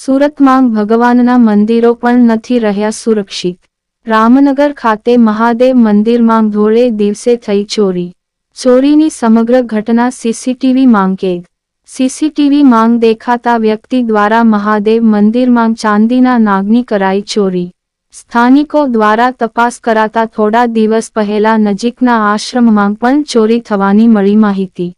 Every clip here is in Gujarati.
સુરતમાં ભગવાનના મંદિરો પણ નથી રહ્યા સુરક્ષિત. રામનગર ખાતે મહાદેવ મંદિરમાં ધોળે દિવસે થઈ ચોરી. ચોરીની સમગ્ર ઘટના સીસીટીવી માંગ. કેદ સીસીટીવી માંગ દેખાતા વ્યક્તિ દ્વારા મહાદેવ મંદિરમાં ચાંદીના નાગની કરાઈ ચોરી. સ્થાનિકો દ્વારા તપાસ કરાતા થોડા દિવસ પહેલા નજીકના આશ્રમમાં પણ ચોરી થવાની મળી માહિતી.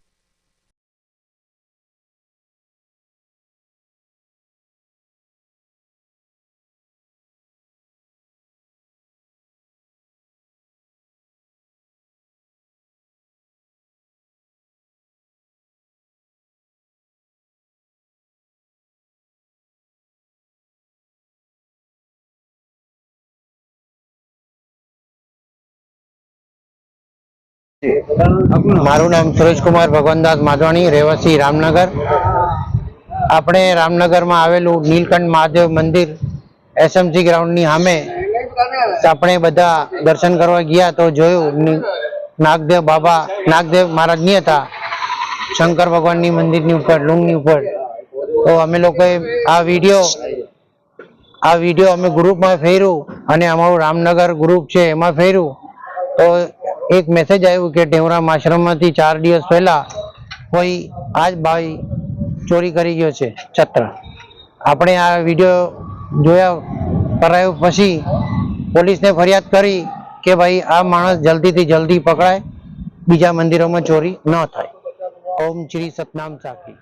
મારું નામ સુરેશકુમાર ભગવાનદાસ માધવાણી, રહેવાસી રામનગર. આપણે રામનગરમાં આવેલું નીલકંઠ મહાદેવ મંદિર એસએમસી ગ્રાઉન્ડની સામે આપણે બધા દર્શન કરવા ગયા તો જોયું નાગદેવ બાબા, નાગદેવ મહારાજની હતા. શંકર ભગવાનની મંદિરની ઉપર, લુંગની ઉપર. તો અમે લોકોએ આ વીડિયો આ વીડિયો અમે ગ્રુપમાં ફેર્યું અને અમારું રામનગર ગ્રુપ છે એમાં ફેર્યું. તો એક મેસેજ આવ્યું કે ટેવરામ આશ્રમમાંથી ચાર દિવસ પહેલા કોઈ આજ ભાઈ ચોરી કરી ગયો છે છત્ર આપણે આ વીડિયો જોયા કરાયો પછી પોલીસને ફરિયાદ કરી કે ભાઈ આ માણસ જલ્દીથી જલ્દી પકડાય, બીજા મંદિરોમાં ચોરી ન થાય. ઓમ શ્રી સતનામ સાખી.